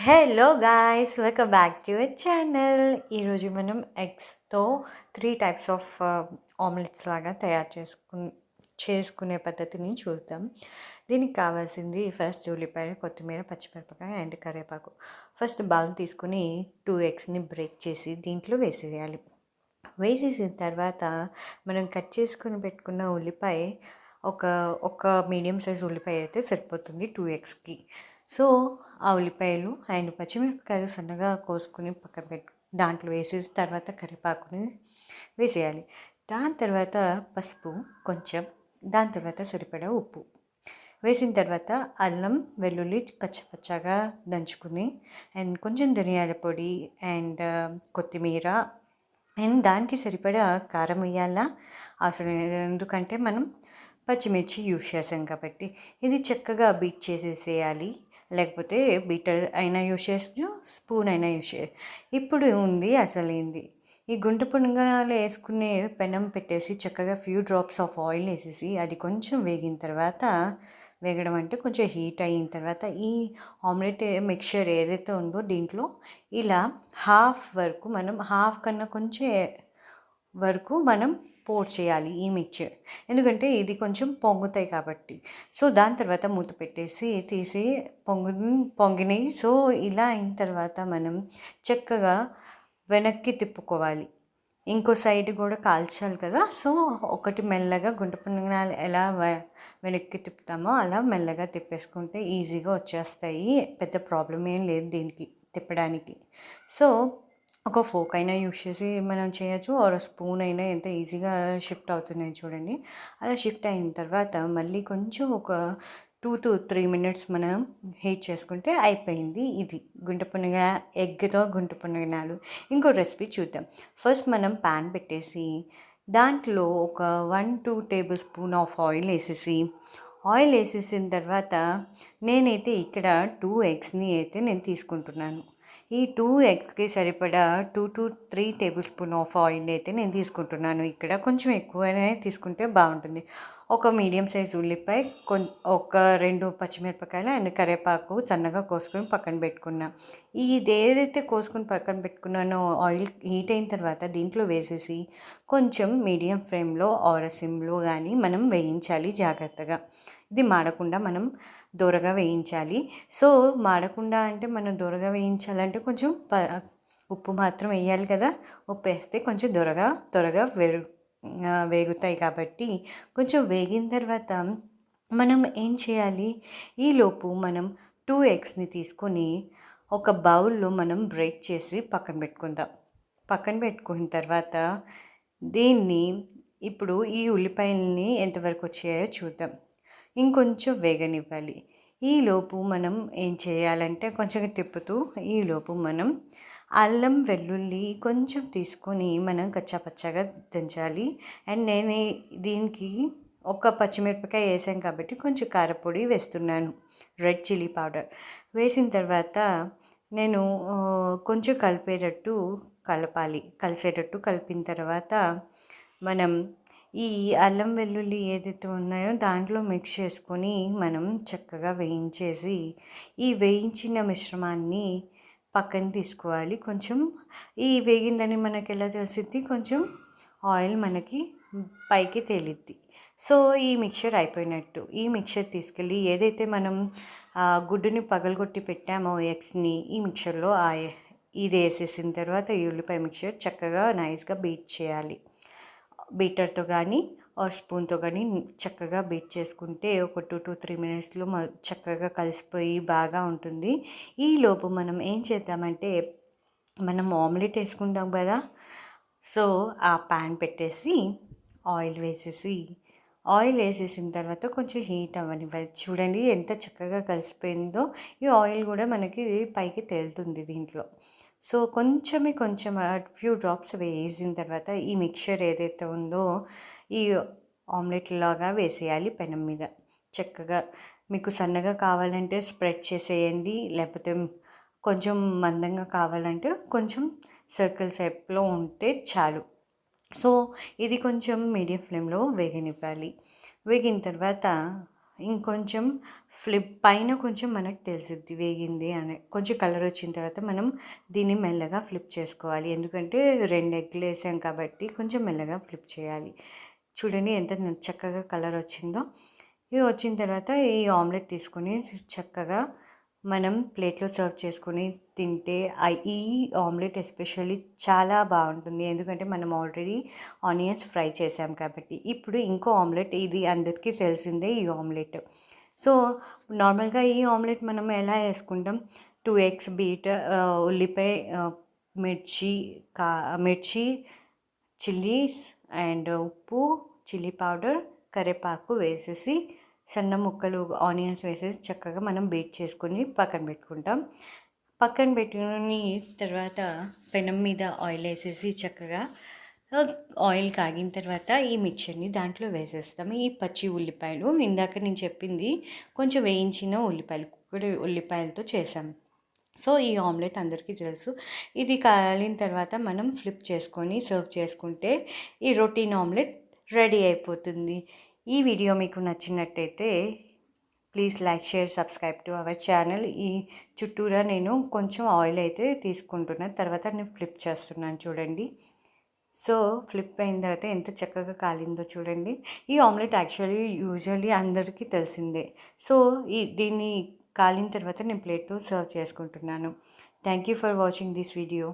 Hello guys welcome back to your channel ఈరోజు మనం ఎగ్స్తో త్రీ టైప్స్ ఆఫ్ ఆమ్లెట్స్ లాగా తయారు చేసుకు చేసుకునే పద్ధతిని చూద్దాం. దీనికి కావాల్సింది ఫస్ట్ ఉల్లిపాయ కొత్తిమీర పచ్చిమిరపకాయ అండ్ కరివేపాకు. ఫస్ట్ బౌల్ తీసుకుని టూ ఎగ్స్ని బ్రేక్ చేసి దీంట్లో వేసేయాలి. వేసేసిన తర్వాత మనం కట్ చేసుకుని పెట్టుకున్న ఉల్లిపాయ ఒక ఒక మీడియం సైజ్ ఉల్లిపాయ అయితే సరిపోతుంది టూ ఎగ్స్కి సో ఆ ఉల్లిపాయలు అండ్ పచ్చిమిరపకాయలు సన్నగా కోసుకుని పక్కన పెట్టు దాంట్లో వేసేసి తర్వాత కరివేపాకుని వేసేయాలి. దాని తర్వాత పసుపు కొంచెం దాని తర్వాత సరిపడా ఉప్పు. వేసిన తర్వాత అల్లం వెల్లుల్లి పచ్చపచ్చగా దంచుకుని అండ్ కొంచెం ధనియాల పొడి అండ్ కొత్తిమీర అండ్ దానికి సరిపడా కారం వేయాలా? అసలు ఎందుకంటే మనం పచ్చిమిర్చి యూస్ చేసాం కాబట్టి. ఇది చక్కగా బీట్ చేసేసేయాలి. లేకపోతే బీటర్ అయినా యూస్ చేయొచ్చు స్పూన్ అయినా యూస్ చేయ ఇప్పుడు ఉంది అసలు ఏంది? ఈ గుంట పునుగనాలు వేసుకునే పెనం పెట్టేసి చక్కగా ఫ్యూ డ్రాప్స్ ఆఫ్ ఆయిల్ వేసేసి అది కొంచెం వేగిన తర్వాత వేగడం అంటే కొంచెం హీట్ అయిన తర్వాత ఈ ఆమ్లెట్ మిక్చర్ ఏదైతే ఉందో దీంట్లో ఇలా హాఫ్ వరకు మనం హాఫ్ కన్నా కొంచెం వరకు మనం పోర్ చేయాలి ఈ మిక్చర్ ఎందుకంటే ఇది కొంచెం పొంగుతాయి కాబట్టి. సో దాని తర్వాత మూత పెట్టేసి తీసి పొంగు పొంగినాయి సో ఇలా అయిన తర్వాత మనం చక్కగా వెనక్కి తిప్పుకోవాలి. ఇంకో సైడ్ కూడా కాల్చాలి కదా. సో ఒకటి మెల్లగా గుంట పుణ్యాలు ఎలా వెనక్కి తిప్పుతామో అలా మెల్లగా తిప్పేసుకుంటే ఈజీగా వచ్చేస్తాయి. పెద్ద ప్రాబ్లం ఏం లేదు దీనికి తిప్పడానికి. సో ఒక ఫోక్ అయినా యూస్ చేసి మనం చేయొచ్చు. ఆర్ స్పూన్ అయినా ఎంత ఈజీగా షిఫ్ట్ అవుతున్నాయి చూడండి. అలా షిఫ్ట్ అయిన తర్వాత మళ్ళీ కొంచెం ఒక టూ టు త్రీ మినిట్స్ మనం హీట్ చేసుకుంటే అయిపోయింది ఇది. గుంట పునగ ఎగ్తో గుంట పునగనాలు. ఇంకో రెసిపీ చూద్దాం. ఫస్ట్ మనం ప్యాన్ పెట్టేసి దాంట్లో ఒక one two tablespoon of oil వేసేసి ఆయిల్ వేసేసిన తర్వాత నేనైతే ఇక్కడ టూ ఎగ్స్ని అయితే నేను తీసుకుంటున్నాను. ఈ టూ ఎగ్స్కి సరిపడా two to three tablespoon of oil అయితే నేను తీసుకుంటున్నాను. ఇక్కడ కొంచెం ఎక్కువనే తీసుకుంటే బాగుంటుంది. ఒక మీడియం సైజ్ ఉల్లిపాయ కొన్ ఒక రెండు పచ్చిమిరపకాయలు అండ్ కరివేపాకు సన్నగా కోసుకొని పక్కన పెట్టుకున్నా. ఇది ఏదైతే కోసుకొని పక్కన పెట్టుకున్నానో ఆయిల్ హీట్ అయిన తర్వాత దీంట్లో వేసేసి కొంచెం మీడియం ఫ్లేమ్లో ఆర్ సిమ్లో కానీ మనం వేయించాలి జాగ్రత్తగా. ఇది మాడకుండా మనం దూరగా వేయించాలి. సో మాడకుండా అంటే మనం దూరగా వేయించాలంటే కొంచెం ప ఉప్పు మాత్రం వేయాలి కదా. ఉప్పు వేస్తే కొంచెం దొరగా త్వరగా వేరు వేగుతాయి కాబట్టి కొంచెం వేగిన తర్వాత మనం ఏం చేయాలి? ఈలోపు మనం టూ ఎగ్స్ని తీసుకొని ఒక బౌల్లో మనం బ్రేక్ చేసి పక్కన పెట్టుకుందాం. పక్కన పెట్టుకున్న తర్వాత దీన్ని ఇప్పుడు ఈ ఉల్లిపాయలని ఎంతవరకు వచ్చాయో చూద్దాం. ఇంకొంచెం వేగనివ్వాలి. ఈలోపు మనం ఏం చేయాలంటే కొంచెం తిప్పుతూ ఈలోపు మనం అల్లం వెల్లుల్లి కొంచెం తీసుకొని మనం కచ్చాపచ్చాగా దంచాలి. అండ్ నేను దీనికి ఒక పచ్చిమిరపకాయ వేసాం కాబట్టి కొంచెం కారపొడి వేస్తున్నాను. Red chilli powder. వేసిన తర్వాత నేను కొంచెం కలిపేటట్టు కలపాలి. కలిసేటట్టు కలిపిన తర్వాత మనం ఈ అల్లం వెల్లుల్లి ఏదైతే ఉన్నాయో దాంట్లో మిక్స్ చేసుకొని మనం చక్కగా వేయించేసి ఈ వేయించిన మిశ్రమాన్ని పక్కన తీసుకోవాలి. కొంచెం ఈ వేగిందని మనకి ఎలా తెలిసిద్ది? కొంచెం ఆయిల్ మనకి పైకి తేలిద్ది. సో ఈ మిక్చర్ అయిపోయినట్టు. ఈ మిక్చర్ తీసుకెళ్ళి ఏదైతే మనం గుడ్డుని పగలగొట్టి పెట్టామో ఎగ్స్ని ఈ మిక్చర్లో ఇది వేసేసిన తర్వాత ఈ ఉల్లిపాయ మిక్చర్ చక్కగా నైస్గా బీట్ చేయాలి. బీటర్తో కానీ ఆర్ స్పూన్తో కానీ చక్కగా బీట్ చేసుకుంటే ఒక టూ టు త్రీ మినిట్స్లో చక్కగా కలిసిపోయి బాగా ఉంటుంది. ఈలోపు మనం ఏం చేద్దామంటే మనం ఆమ్లెట్ వేసుకుంటాం కదా సో ఆ ప్యాన్ పెట్టేసి ఆయిల్ వేసేసి ఆయిల్ వేసేసిన తర్వాత కొంచెం హీట్ అవ్వనివ్వాలి. చూడండి ఎంత చక్కగా కలిసిపోయిందో. ఈ ఆయిల్ కూడా మనకి పైకి తేలుతుంది దీంట్లో. సో కొంచెమే కొంచెం ఫ్యూ డ్రాప్స్ వేసిన తర్వాత ఈ మిక్చర్ ఏదైతే ఉందో ఈ ఆమ్లెట్ లాగా వేసేయాలి పెనం మీద. చక్కగా మీకు సన్నగా కావాలంటే స్ప్రెడ్ చేసేయండి. లేకపోతే కొంచెం మందంగా కావాలంటే కొంచెం సర్కిల్ షేప్లో ఉంటే చాలు. సో ఇది కొంచెం మీడియం ఫ్లేమ్లో వేగనివ్వాలి. వేగిన తర్వాత ఇంకొంచెం ఫ్లిప్ పైన కొంచెం మనకు తెలిసిద్ది వేగింది అని కొంచెం కలర్ వచ్చిన తర్వాత మనం దీన్ని మెల్లగా ఫ్లిప్ చేసుకోవాలి. ఎందుకంటే రెండు ఎగ్లు వేసాం కాబట్టి కొంచెం మెల్లగా ఫ్లిప్ చేయాలి. చూడండి ఎంత చక్కగా కలర్ వచ్చిందో. ఇది వచ్చిన తర్వాత ఈ ఆమ్లెట్ తీసుకొని చక్కగా మనం ప్లేట్లో సర్వ్ చేసుకొని తింటే ఈ ఆమ్లెట్ ఎస్పెషల్లీ చాలా బాగుంటుంది. ఎందుకంటే మనం ఆల్రెడీ ఆనియన్స్ ఫ్రై చేసాం కాబట్టి. ఇప్పుడు ఇంకో ఆమ్లెట్ ఇది అందరికీ తెలిసిందే ఈ ఆమ్లెట్. సో నార్మల్గా ఈ ఆమ్లెట్ మనం ఎలా వేసుకుంటాం? టూ ఎగ్స్ బీట్ ఉల్లిపాయ మిర్చి కా మిర్చి చిల్లీస్ అండ్ ఉప్పు చిల్లీ పౌడర్ కరివేపాకు వేసేసి సన్న ముక్కలు ఆనియన్స్ వేసేసి చక్కగా మనం బీట్ చేసుకొని పక్కన పెట్టుకుంటాం. పక్కన పెట్టుకుని తర్వాత పెనం మీద ఆయిల్ వేసేసి చక్కగా ఆయిల్ కాగిన తర్వాత ఈ మిక్చర్ని దాంట్లో వేసేస్తాము ఈ పచ్చి ఉల్లిపాయలు ఇందాక నేను చెప్పింది కొంచెం వేయించిన ఉల్లిపాయలు కుక్కడి ఉల్లిపాయలతో చేసాం. సో ఈ ఆమ్లెట్ అందరికీ తెలుసు. ఇది కాలిన తర్వాత మనం ఫ్లిప్ చేసుకొని సర్వ్ చేసుకుంటే ఈ రొటీన్ ఆమ్లెట్ రెడీ అయిపోతుంది. ఈ వీడియో మీకు నచ్చినట్టయితే please like share subscribe to our channel. ఈ చుట్టూరా నేను కొంచెం ఆయిల్ అయితే తీసుకుంటున్నాను తర్వాత నేను ఫ్లిప్ చేస్తున్నాను చూడండి. సో ఫ్లిప్ అయిన తర్వాత ఎంత చక్కగా కాలిందో చూడండి. ఈ ఆమ్లెట్ యాక్చువల్లీ యూజువల్లీ అందరికీ తెలిసిందే. సో ఈ దీన్ని కాలిన తర్వాత నేను ప్లేట్తో సర్వ్ చేసుకుంటున్నాను. Thank you for watching this video.